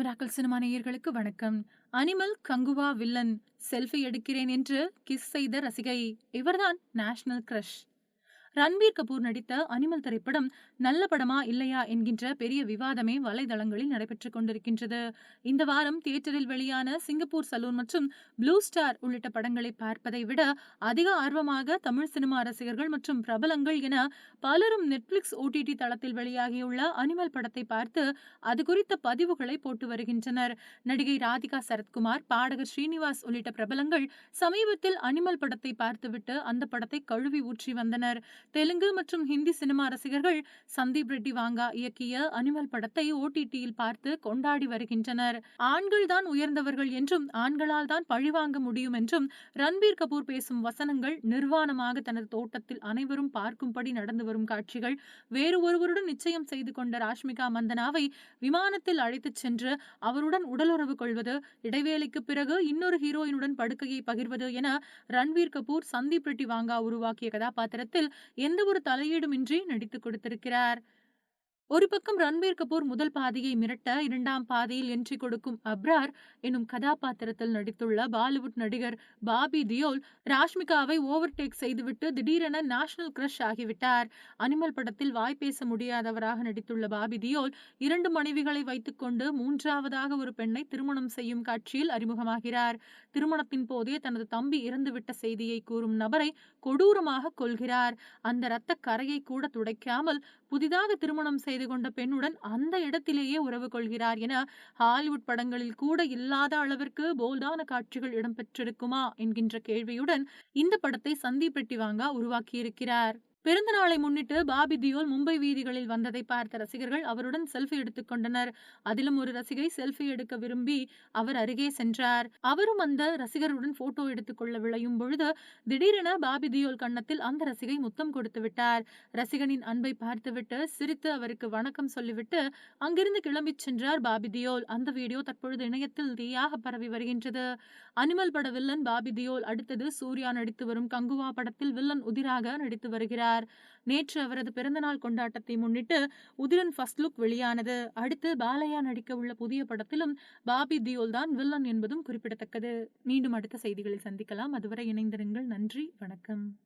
Miracle cinema நேயர்களுக்கு வணக்கம். Animal Kanguva villain selfie எடுக்கிறேன் என்று கிஸ் செய்த ரசிகை. இவர்தான் நேஷனல் கிரஷ். ரன்பீர் கபூர் நடித்த அனிமல் திரைப்படம் நல்ல படமா இல்லையா என்கின்ற பெரிய விவாதமே வலைதளங்களில் நடைபெற்றுக் கொண்டிருக்கின்றது. இந்த வாரம் தியேட்டரில் வெளியான சிங்கப்பூர் சலூன் மற்றும் ப்ளூ ஸ்டார் உள்ளிட்ட படங்களை பார்ப்பதை விட அதிக ஆர்வமாக தமிழ் சினிமா ரசிகர்கள் மற்றும் பிரபலங்கள் என பலரும் நெட்ஃபிளிக்ஸ் ஓடிடி தளத்தில் வெளியாகியுள்ள அனிமல் படத்தை பார்த்து அது குறித்த பதிவுகளை போட்டு வருகின்றனர். நடிகை ராதிகா சரத்குமார் பாடகர் ஸ்ரீனிவாஸ் உள்ளிட்ட பிரபலங்கள் சமீபத்தில் அனிமல் படத்தை பார்த்துவிட்டு அந்த படத்தை கழுவி ஊற்றி வந்தனர். தெலுங்கு மற்றும் ஹிந்தி சினிமா ரசிகர்கள் சந்தீப் ரெட்டி வாங்கா இயக்கிய அனிமல் படத்தை ஓடிடியில் பார்த்து கொண்டாடி வருகின்றனர். ஆண்கள் தான் உயர்ந்தவர்கள் என்றும் ஆண்களால் தான் பழிவாங்க முடியும் என்றும் ரன்பீர் கபூர் பேசும் வசனங்கள் நிர்வாணமாக தனது தோட்டத்தில் அனைவரும் பார்க்கும்படி நடந்து வரும் காட்சிகள் வேறு ஒருவருடன் நிச்சயம் செய்து கொண்ட ராஷ்மிகா மந்தனாவை விமானத்தில் அழைத்துச் சென்று அவருடன் உடலுறவு கொள்வது இடைவேளைக்கு பிறகு இன்னொரு ஹீரோயினுடன் படுக்கையை பகிர்வது என ரன்வீர் கபூர் சந்தீப் ரெட்டி வாங்கா உருவாக்கிய கதாபாத்திரத்தில் எந்த ஒரு தலையீடுமின்றி நடித்துக் கொடுத்திருக்கிறார். ஒரு பக்கம் ரன்பீர் கபூர் முதல் பாதியை மிரட்ட இரண்டாம் பாதியில் என்ட்ரி கொடுக்கும் அப்ரார் எனும் கதாபாத்திரத்தில் நடித்துள்ள பாலிவுட் நடிகர் பாபி தியோல் ராஷ்மிகாவை ஓவர்டேக் செய்துவிட்டு திடீரென நேஷனல் கிரஷ் ஆகிவிட்டார். அனிமல் படத்தில் வாய் பேச முடியாதவராக நடித்துள்ள பாபி தியோல் இரண்டு மனைவிகளை வைத்துக்கொண்டு மூன்றாவதாக ஒரு பெண்ணை திருமணம் செய்யும் காட்சியில் அறிமுகமாகிறார். திருமணத்தின் போதே தனது தம்பி இறந்துவிட்ட செய்தியை கூறும் நபரை கொடூரமாக கொள்கிறார் அந்த இரத்த கரையை கூட துடைக்காமல் புதிதாக திருமணம் செய்து கொண்ட பெண்ணுடன் அந்த இடத்திலேயே உறவு கொள்கிறார் என ஹாலிவுட் படங்களில் கூட இல்லாத அளவிற்கு போல்டான காட்சிகள் இடம்பெற்றிருக்குமா என்கின்ற கேள்வியுடன் இந்த படத்தை சந்தீப் ரெட்டி வாங்கா உருவாக்கியிருக்கிறார். பிறந்த நாளை முன்னிட்டு பாபி தியோல் மும்பை வீதிகளில் வந்ததை பார்த்த ரசிகர்கள் அவருடன் செல்ஃபி எடுத்துக் கொண்டனர். அதிலும் ஒரு ரசிகை செல்ஃபி எடுக்க விரும்பி அவர் அருகே சென்றார். அவரும் அந்த ரசிகருடன் போட்டோ எடுத்துக்கொள்ள விளையும் பொழுது திடீரென பாபி தியோல் கன்னத்தில் அந்த ரசிகை முத்தம் கொடுத்து விட்டார். ரசிகனின் அன்பை பார்த்துவிட்டு சிரித்து அவருக்கு வணக்கம் சொல்லிவிட்டு அங்கிருந்து கிளம்பிச் சென்றார் பாபி தியோல். அந்த வீடியோ தற்பொழுது இணையத்தில் தீயாக பரவி வருகின்றது. அனிமல் பட வில்லன் பாபி தியோல் அடுத்தது சூர்யா நடித்து வரும் கங்குவா படத்தில் வில்லன் உதிராக நடித்து வருகிறார். நேற்று அவரது பிறந்தநாள் கொண்டாட்டத்தை முன்னிட்டு உதிரன் ஃபர்ஸ்ட் லுக் வெளியானது. அடுத்து பாலையா நடிக்க உள்ள புதிய படத்திலும் பாபி தியோல் தான் வில்லன் என்பதும் குறிப்பிடத்தக்கது. மீண்டும் அடுத்த செய்திகளில் சந்திக்கலாம். அதுவரை இணைந்திருங்கள். நன்றி. வணக்கம்.